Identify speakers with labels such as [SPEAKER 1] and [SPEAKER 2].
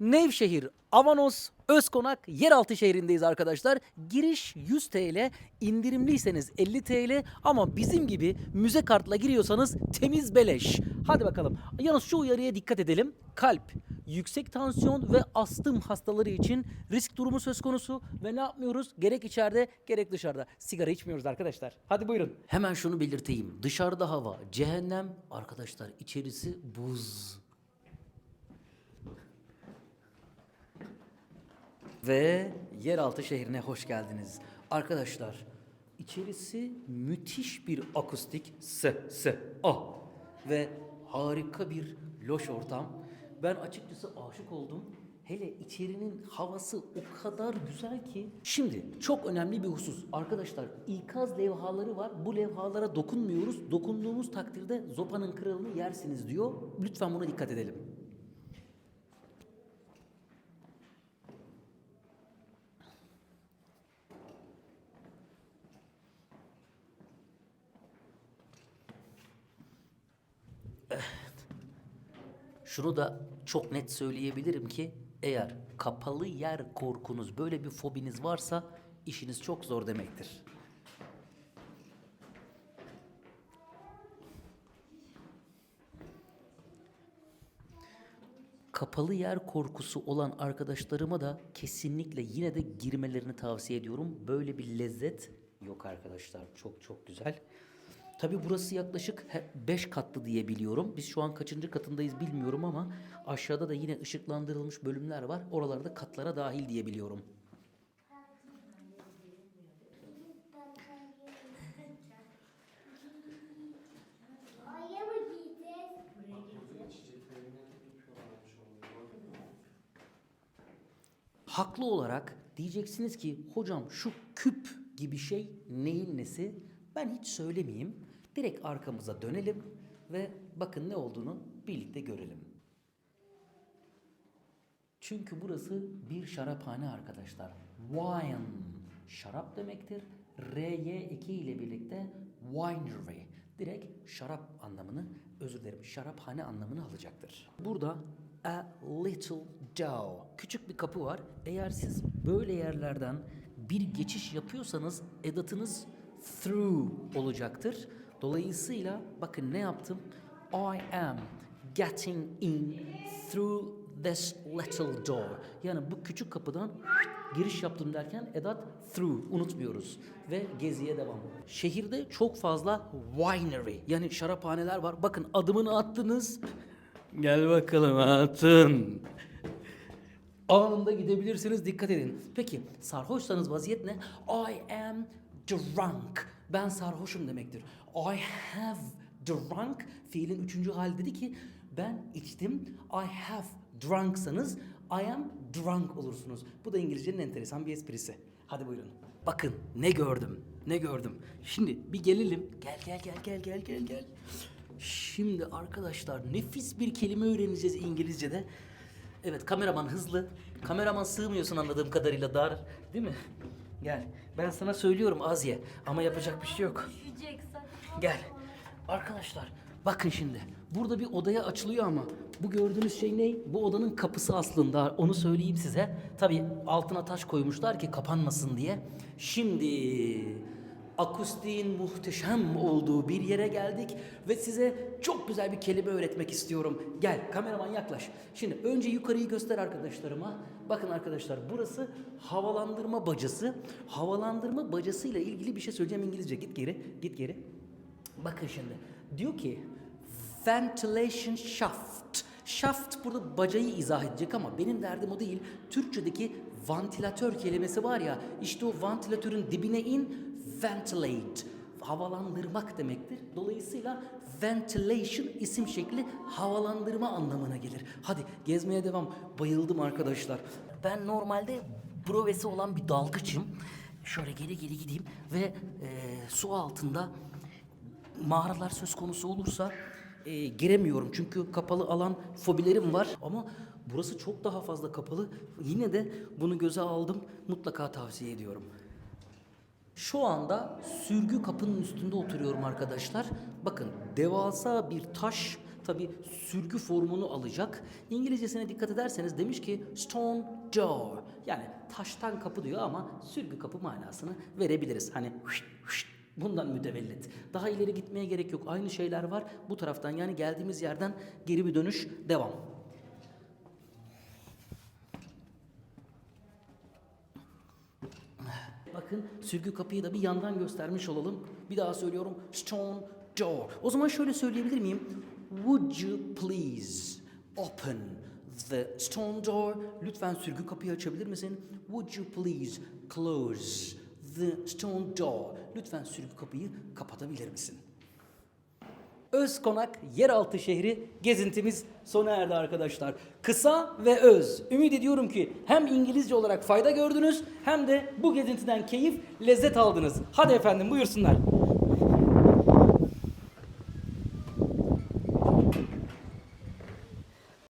[SPEAKER 1] Nevşehir, Avanos, Özkonak, yeraltı şehrindeyiz arkadaşlar. Giriş 100 TL, indirimliyseniz 50 TL ama bizim gibi müze kartla giriyorsanız temiz beleş. Hadi bakalım. Yalnız şu uyarıya dikkat edelim. Kalp, yüksek tansiyon ve astım hastaları için risk durumu söz konusu ve ne yapmıyoruz? Gerek içeride gerek dışarıda. Sigara içmiyoruz arkadaşlar. Hadi buyurun. Hemen şunu belirteyim. Dışarıda hava cehennem, arkadaşlar içerisi buz. Ve yeraltı şehrine hoş geldiniz. Arkadaşlar içerisi müthiş bir akustik s s a ve harika bir loş ortam. Ben açıkçası aşık oldum. Hele içerinin havası o kadar güzel ki. Şimdi çok önemli bir husus. Arkadaşlar ikaz levhaları var. Bu levhalara dokunmuyoruz. Dokunduğumuz takdirde zopanın kralını yersiniz diyor. Lütfen buna dikkat edelim. Şunu da çok net söyleyebilirim ki eğer kapalı yer korkunuz böyle bir fobiniz varsa işiniz çok zor demektir. Kapalı yer korkusu olan arkadaşlarıma da kesinlikle yine de girmelerini tavsiye ediyorum. Böyle bir lezzet yok arkadaşlar. Çok çok güzel. Tabii burası yaklaşık 5 katlı diye biliyorum. Biz şu an kaçıncı katındayız bilmiyorum ama aşağıda da yine ışıklandırılmış bölümler var. Oralarda katlara dahil diye biliyorum. Haklı olarak diyeceksiniz ki hocam şu küp gibi şey neyin nesi? Ben hiç söylemeyeyim. Direkt arkamıza dönelim ve bakın ne olduğunu birlikte görelim. Çünkü burası bir şaraphane arkadaşlar. Wine şarap demektir. RY eki ile birlikte winery direkt şarap anlamını özür dilerim şaraphane anlamını alacaktır. Burada a little door küçük bir kapı var. Eğer siz böyle yerlerden bir geçiş yapıyorsanız edatınız through olacaktır. Dolayısıyla bakın ne yaptım? I am getting in through this little door. Yani bu küçük kapıdan giriş yaptım derken edat through unutmuyoruz ve geziye devam. Şehirde çok fazla winery yani şaraphaneler var. Bakın adımını attınız. Gel bakalım hatun. Anında gidebilirsiniz dikkat edin. Peki sarhoşsanız vaziyet ne? I am drunk. Ben sarhoşum demektir. I have drunk fiilin üçüncü hali dedi ki ben içtim. I have drunksanız I am drunk olursunuz. Bu da İngilizcenin enteresan bir esprisi. Hadi buyurun. Bakın ne gördüm. Ne gördüm. Şimdi bir gelelim. Gel gel gel gel gel gel gel. Şimdi arkadaşlar nefis bir kelime öğreneceğiz İngilizce'de. Evet kameraman hızlı. Kameraman sığmıyorsun anladığım kadarıyla dar. Değil mi? Gel. Ben sana söylüyorum az ye. Ama yapacak bir şey yok. Gel. Arkadaşlar bakın şimdi. Burada bir odaya açılıyor ama bu gördüğünüz şey ne? Bu odanın kapısı aslında. Onu söyleyeyim size. Tabii altına taş koymuşlar ki kapanmasın diye. Şimdi akustiğin muhteşem olduğu bir yere geldik ve size çok güzel bir kelime öğretmek istiyorum. Gel kameraman yaklaş. Şimdi önce yukarıyı göster arkadaşlarıma. Bakın arkadaşlar burası havalandırma bacası. Havalandırma bacasıyla ilgili bir şey söyleyeceğim İngilizce. Git geri, git geri. Bakın şimdi. Diyor ki ventilation shaft. Shaft burada bacayı izah edecek ama benim derdim o değil. Türkçedeki vantilatör kelimesi var ya işte o vantilatörün dibine in ventilate havalandırmak demektir. Dolayısıyla ventilation isim şekli havalandırma anlamına gelir. Hadi gezmeye devam. Bayıldım arkadaşlar. Ben normalde provesi olan bir dalgıçım. Şöyle geri geri gideyim ve e, su altında mağaralar söz konusu olursa e, giremiyorum. Çünkü kapalı alan fobilerim var. Ama burası çok daha fazla kapalı. Yine de bunu göze aldım. Mutlaka tavsiye ediyorum. Şu anda sürgü kapının üstünde oturuyorum arkadaşlar. Bakın devasa bir taş tabi sürgü formunu alacak. İngilizcesine dikkat ederseniz demiş ki stone door. Yani taştan kapı diyor ama sürgü kapı manasını verebiliriz. Hani huşt, huşt, bundan mütevellit. Daha ileri gitmeye gerek yok. Aynı şeyler var bu taraftan yani geldiğimiz yerden geri bir dönüş devam. Bakın sürgü kapıyı da bir yandan göstermiş olalım. Bir daha söylüyorum. Stone door. O zaman şöyle söyleyebilir miyim? Would you please open the stone door? Lütfen sürgü kapıyı açabilir misin? Would you please close the stone door? Lütfen sürgü kapıyı kapatabilir misin? Özkonak yeraltı şehri gezintimiz sona erdi arkadaşlar. Kısa ve öz. Ümit ediyorum ki hem İngilizce olarak fayda gördünüz hem de bu gezintiden keyif, lezzet aldınız. Hadi efendim buyursunlar.